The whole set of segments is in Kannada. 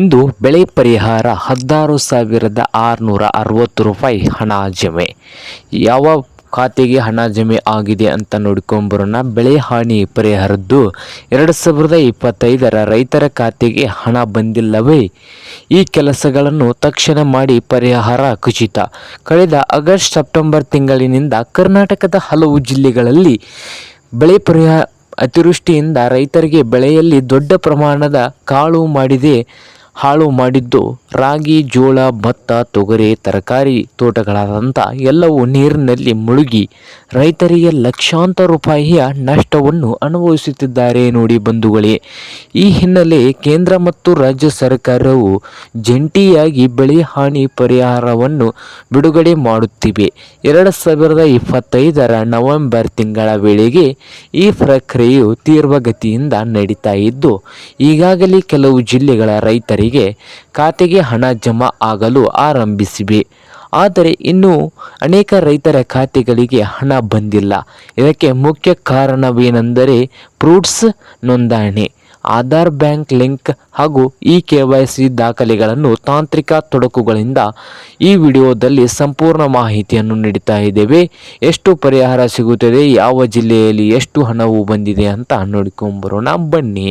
ಇಂದು ಬೆಳೆ ಪರಿಹಾರ ಹದಿನಾರು ಸಾವಿರದ ಆರುನೂರ ಅರವತ್ತು ರೂಪಾಯಿ ಹಣ ಜಮೆ. ಯಾವ ಖಾತೆಗೆ ಹಣ ಜಮೆ ಆಗಿದೆ ಅಂತ ನೋಡ್ಕೊಂಬರೋಣ. ಬೆಳೆ ಹಾನಿ ಪರಿಹಾರದ್ದು ಎರಡು ಸಾವಿರದ ಇಪ್ಪತ್ತೈದರ ರೈತರ ಖಾತೆಗೆ ಹಣ ಬಂದಿಲ್ಲವೇ? ಈ ಕೆಲಸಗಳನ್ನು ತಕ್ಷಣ ಮಾಡಿ ಪರಿಹಾರ ಖಚಿತ. ಕಳೆದ ಆಗಸ್ಟ್ ಸೆಪ್ಟೆಂಬರ್ ತಿಂಗಳಿನಿಂದ ಕರ್ನಾಟಕದ ಹಲವು ಜಿಲ್ಲೆಗಳಲ್ಲಿ ಬೆಳೆ ಪರಿಹಾರ ಅತಿವೃಷ್ಟಿಯಿಂದ ರೈತರಿಗೆ ಬೆಳೆಯಲ್ಲಿ ದೊಡ್ಡ ಪ್ರಮಾಣದ ಕಾಳು ಮಾಡಿದೆ. ಹಾಳು ಮಾಡಿದ್ದು ರಾಗಿ, ಜೋಳ, ಭತ್ತ, ತೊಗರಿ, ತರಕಾರಿ ತೋಟಗಳಾದಂಥ ಎಲ್ಲವೂ ನೀರಿನಲ್ಲಿ ಮುಳುಗಿ ರೈತರಿಗೆ ಲಕ್ಷಾಂತರ ರೂಪಾಯಿಯ ನಷ್ಟವನ್ನು ಅನುಭವಿಸುತ್ತಿದ್ದಾರೆ ನೋಡಿ ಬಂಧುಗಳೇ. ಈ ಹಿನ್ನೆಲೆ ಕೇಂದ್ರ ಮತ್ತು ರಾಜ್ಯ ಸರ್ಕಾರವು ಜಂಟಿಯಾಗಿ ಬೆಳೆ ಹಾನಿ ಪರಿಹಾರವನ್ನು ಬಿಡುಗಡೆ ಮಾಡುತ್ತಿವೆ. ಎರಡು ಸಾವಿರದ ಇಪ್ಪತ್ತೈದರ ನವೆಂಬರ್ ತಿಂಗಳ ವೇಳೆಗೆ ಈ ಪ್ರಕ್ರಿಯೆಯು ತೀವ್ರಗತಿಯಿಂದ ನಡೀತಾ ಇದ್ದು, ಈಗಾಗಲೇ ಕೆಲವು ಜಿಲ್ಲೆಗಳ ರೈತರಿಗೆ ಖಾತೆಗೆ ಹಣ ಜಮಾ ಆಗಲು ಆರಂಭಿಸಿವೆ. ಆದರೆ ಇನ್ನೂ ಅನೇಕ ರೈತರ ಖಾತೆಗಳಿಗೆ ಹಣ ಬಂದಿಲ್ಲ. ಇದಕ್ಕೆ ಮುಖ್ಯ ಕಾರಣವೇನೆಂದರೆ ಫ್ರೂಟ್ಸ್ ನೋಂದಣಿ, ಆಧಾರ್ ಬ್ಯಾಂಕ್ ಲಿಂಕ್ ಹಾಗೂ ಇ ಕೆ ವೈ ಸಿ ದಾಖಲೆಗಳನ್ನು ತಾಂತ್ರಿಕ ತೊಡಕುಗಳಿಂದ ಈ ವಿಡಿಯೋದಲ್ಲಿ ಸಂಪೂರ್ಣ ಮಾಹಿತಿಯನ್ನು ನೀಡುತ್ತಾ ಇದ್ದೇವೆ. ಎಷ್ಟು ಪರಿಹಾರ ಸಿಗುತ್ತದೆ, ಯಾವ ಜಿಲ್ಲೆಯಲ್ಲಿ ಎಷ್ಟು ಹಣವು ಬಂದಿದೆ ಅಂತ ನೋಡ್ಕೊಂಬರೋಣ ಬನ್ನಿ.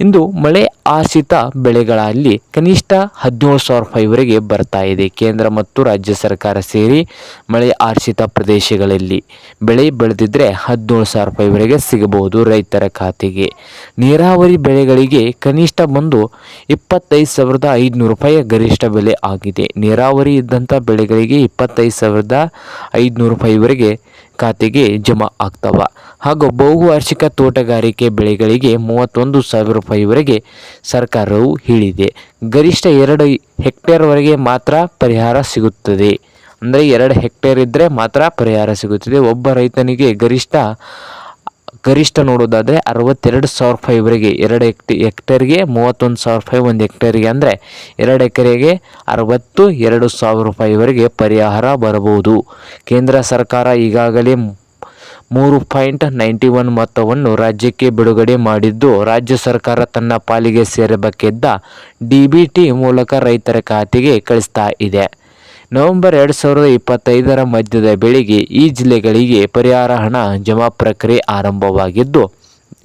ಇಂದು ಮಳೆ ಆಶ್ರಿತ ಬೆಳೆಗಳಲ್ಲಿ ಕನಿಷ್ಠ ಹದಿನೇಳು ಸಾವಿರ ರೂಪಾಯಿವರೆಗೆ ಬರ್ತಾ ಇದೆ. ಕೇಂದ್ರ ಮತ್ತು ರಾಜ್ಯ ಸರ್ಕಾರ ಸೇರಿ ಮಳೆ ಆಶ್ರಿತ ಪ್ರದೇಶಗಳಲ್ಲಿ ಬೆಳೆ ಬೆಳೆದಿದ್ದರೆ ಹದಿನೇಳು ಸಾವಿರ ರೂಪಾಯಿವರೆಗೆ ಸಿಗಬಹುದು ರೈತರ ಖಾತೆಗೆ. ನೀರಾವರಿ ಬೆಳೆಗಳಿಗೆ ಕನಿಷ್ಠ ಬಂದು ಇಪ್ಪತ್ತೈದು ಸಾವಿರದ ಐದುನೂರು ರೂಪಾಯಿ ಗರಿಷ್ಠ ಬೆಲೆ ಆಗಿದೆ. ನೀರಾವರಿ ಇದ್ದಂಥ ಬೆಳೆಗಳಿಗೆ ಇಪ್ಪತ್ತೈದು ಸಾವಿರದ ಐದುನೂರು ರೂಪಾಯಿವರೆಗೆ ಖಾತೆಗೆ ಜಮಾ ಆಗ್ತವ. ಹಾಗೂ ಬಹುವಾರ್ಷಿಕ ತೋಟಗಾರಿಕೆ ಬೆಳೆಗಳಿಗೆ ಮೂವತ್ತೊಂದು ಸಾವಿರ ರೂಪಾಯಿವರೆಗೆ ಸರ್ಕಾರವು ಹೇಳಿದೆ. ಗರಿಷ್ಠ ಎರಡು ಹೆಕ್ಟೇರ್ವರೆಗೆ ಮಾತ್ರ ಪರಿಹಾರ ಸಿಗುತ್ತದೆ. ಅಂದರೆ ಎರಡು ಹೆಕ್ಟೇರ್ ಇದ್ದರೆ ಮಾತ್ರ ಪರಿಹಾರ ಸಿಗುತ್ತದೆ. ಒಬ್ಬ ರೈತನಿಗೆ ಗರಿಷ್ಠ ಗರಿಷ್ಠ ನೋಡೋದಾದರೆ ಅರವತ್ತೆರಡು ಸಾವಿರ ರೂಪಾಯಿವರೆಗೆ ಎರಡು ಹೆಕ್ಟಿ ಹೆಕ್ಟೇರ್ಗೆ ಮೂವತ್ತೊಂದು ಸಾವಿರ ರೂಪಾಯಿ ಒಂದು ಹೆಕ್ಟೇರ್ಗೆ ಅಂದರೆ ಎರಡು ಎಕರೆಗೆ ಅರವತ್ತು ಎರಡು ಸಾವಿರ ರೂಪಾಯಿವರೆಗೆ ಪರಿಹಾರ ಬರಬಹುದು. ಕೇಂದ್ರ ಸರ್ಕಾರ ಈಗಾಗಲೇ ಮೂರು ಪಾಯಿಂಟ್ ನೈಂಟಿ ಒನ್ ಮೊತ್ತವನ್ನು ರಾಜ್ಯಕ್ಕೆ ಬಿಡುಗಡೆ ಮಾಡಿದ್ದು, ರಾಜ್ಯ ಸರ್ಕಾರ ತನ್ನ ಪಾಲಿಗೆ ಸೇರಬೇಕಿದ್ದ ಡಿ ಬಿ ಟಿ ಮೂಲಕ ರೈತರ ಖಾತೆಗೆ ಕಳಿಸ್ತಾ ಇದೆ. ನವೆಂಬರ್ ಎರಡು ಸಾವಿರದ ಇಪ್ಪತ್ತೈದರ ಮಧ್ಯದ ಬೆಳಿಗ್ಗೆ ಈ ಜಿಲ್ಲೆಗಳಿಗೆ ಪರಿಹಾರ ಹಣ ಜಮಾ ಪ್ರಕ್ರಿಯೆ ಆರಂಭವಾಗಿದ್ದು,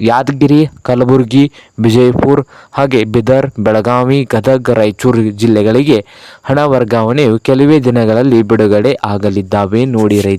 ಯಾದಗಿರಿ, ಕಲಬುರಗಿ ವಿಜಯಪುರ ಹಾಗೆ ಬಿದರ್, ಬೆಳಗಾವಿ, ಗದಗ, ರಾಯಚೂರು ಜಿಲ್ಲೆಗಳಿಗೆ ಹಣ ವರ್ಗಾವಣೆಯು ಕೆಲವೇ ದಿನಗಳಲ್ಲಿ ಬಿಡುಗಡೆ ಆಗಲಿದ್ದಾವೆ, ನೋಡಿ ರೈತ